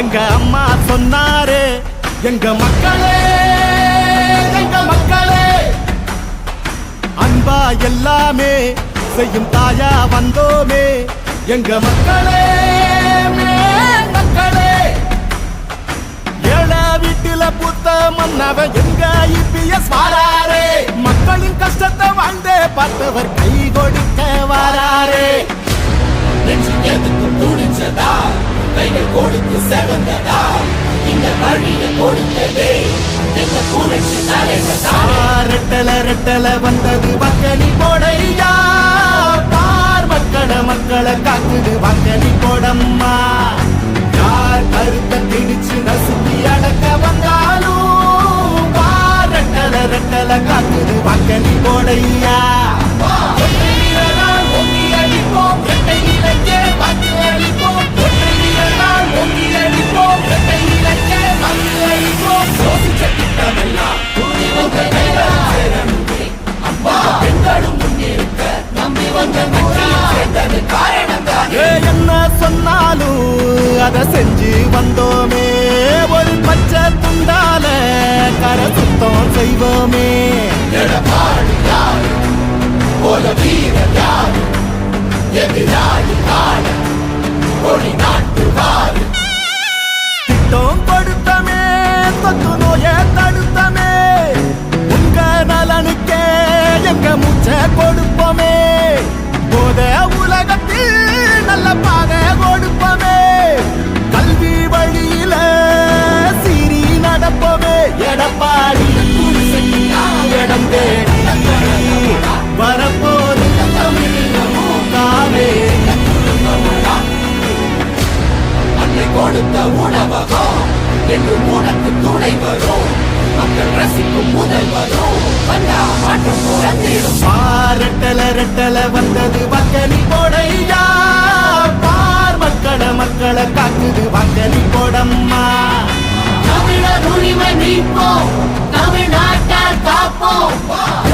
எங்க அம்மா சொன்னாரு எங்க மக்களே எங்க மக்களே. அன்பா எல்லாமே செய்யும் தாயா வந்தோமே எங்க மக்களே மக்களே. ஏழா வீட்டில புத்த மன்னவன் எங்க இபிஎஸ் வாராரே? மக்களின் கஷ்டத்தை வாழ்ந்தே பார்த்தவர் கை கொடுக்க வாராரே. எதுக்கு துணிச்சதா கைகள் கொடுத்து செவந்ததா இந்த வழியை கொடுத்ததே. எங்க புரட்சி தலைவதா ரெட்டல ரெட்டல வந்தது மக்களி போடையா. பார் மக்கள மக்களை காக்குது மக்களி போடம்மா. யார் கருத்த திணிச்சு நசுக்கி அடக்க வந்தாலும் பார் ரெட்டல ரெட்டல காக்குது மக்களி போடையா. என்ன சொன்னாலும் அத செஞ்சு வந்தோமே. ஒரு பச்சை துண்டால கரை சுத்தம் செய்வோமே. திட்டம் மூச்சை கொடுப்போமே. போத உலகத்தில் நல்ல பாதை கொடுப்போமே. கல்வி வழியில சீரி நடப்போமே. எடப்பாடி இடம் தேடி வரப்போது காவேரி அன்னை கொடுத்த உணவகம் என்று உனக்கு துணை வரும். மக்கள் ரசிக்கும் முதல் வரும் வந்தா ரெட்டல வந்தது வக்கலி போடையா? பார் மக்கள மக்களை காக்குது வக்கலி போடம்மா. தமிழர் உரிமை மீட்போம். தமிழ்நாட்டால் காப்போம்.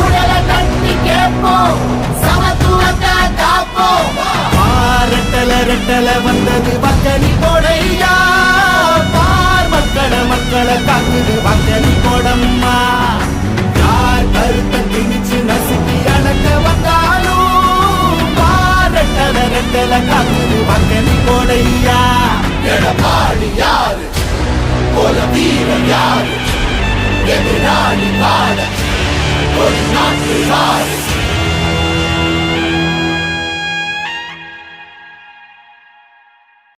உடலை தட்டி கேட்போம். சமத்துவத்தை காப்போம். பாரட்டல ரெட்டல வந்தது வக்கலி போடையா? பார் மக்கள மக்களை காக்குது வக்கலி போடம்மா. பாரட்டல ரெட்டல காக்குது வக்கலி போடையா எடப்பாடி யாரு? போல